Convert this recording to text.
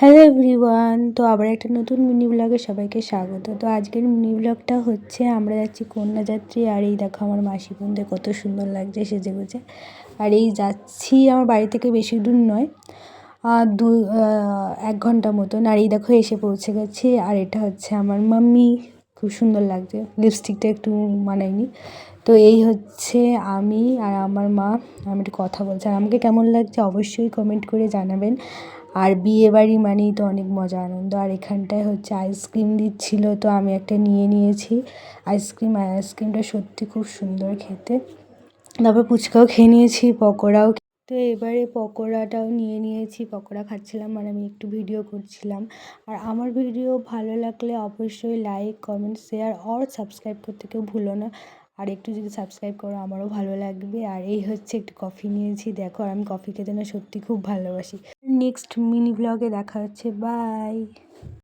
Hello everyone তো আবার একটা নতুন মিনি ব্লগে সবাইকে স্বাগত। তো আজকের মিনি ব্লগটা হচ্ছে আমরা যাচ্ছি কন্যাযাত্রী আর এই দেখো আমার মাসি বোনদের কত সুন্দর লাগছে সেজে গুজে। আর এই যাচ্ছি আমার বাড়ি থেকে বেশি দূর নয় দু এক ঘণ্টা মতন। আর এই দেখো এসে পৌঁছে গেছি। আর এটা হচ্ছে আমার মাম্মি। খুব সুন্দর লাগছে। লিপস্টিকটা একটু মানায়নি। তো এই হচ্ছে আমি আর আমার মা। আমি একটু কথা বলছি। আর আমাকে কেমন লাগছে অবশ্যই কমেন্ট করে জানাবেন। আর বিয়ে বাড়ি মানেই তো অনেক মজা, আনন্দ। আর এখানটায় হচ্ছে আইসক্রিম দিচ্ছিল, তো আমি একটা নিয়ে নিয়েছি। আইসক্রিম আইসক্রিমটা সত্যি খুব সুন্দর খেতে। তারপর ফুচকাও খেয়ে নিয়েছি, পকোড়াও তো এবারে পকোড়াটাও নিয়ে নিয়েছি, পকোড়া খাচ্ছিলাম আর আমি একটু ভিডিও করছিলাম। আর আমার ভিডিও ভালো লাগলে অবশ্যই লাইক কমেন্ট শেয়ার আর সাবস্ক্রাইব করতে কেউ ভুলো না। আর একটু যদি সাবস্ক্রাইব করো, আমারও ভালো লাগবে। আর এই হচ্ছে একটু কফি নিয়েছি। দেখো, আর আমি কফি খেতে না সত্যি খুব ভালোবাসি। নেক্সট মিনি ব্লগে দেখা হচ্ছে। বাই